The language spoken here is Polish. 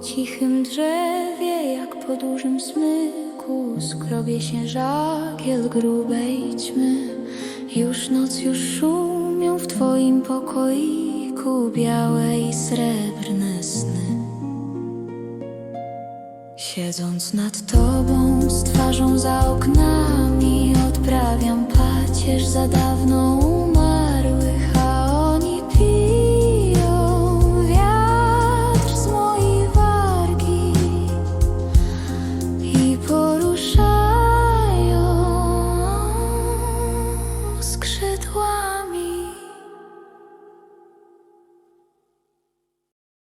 cichym drzewie, jak po dużym smyku, skrobie się żagiel grubej ćmy. Już noc, już szumią w twoim pokoiku białe i srebrne sny. Siedząc nad tobą z twarzą za oknami Odprawiam pacierz za dawno skrzydłami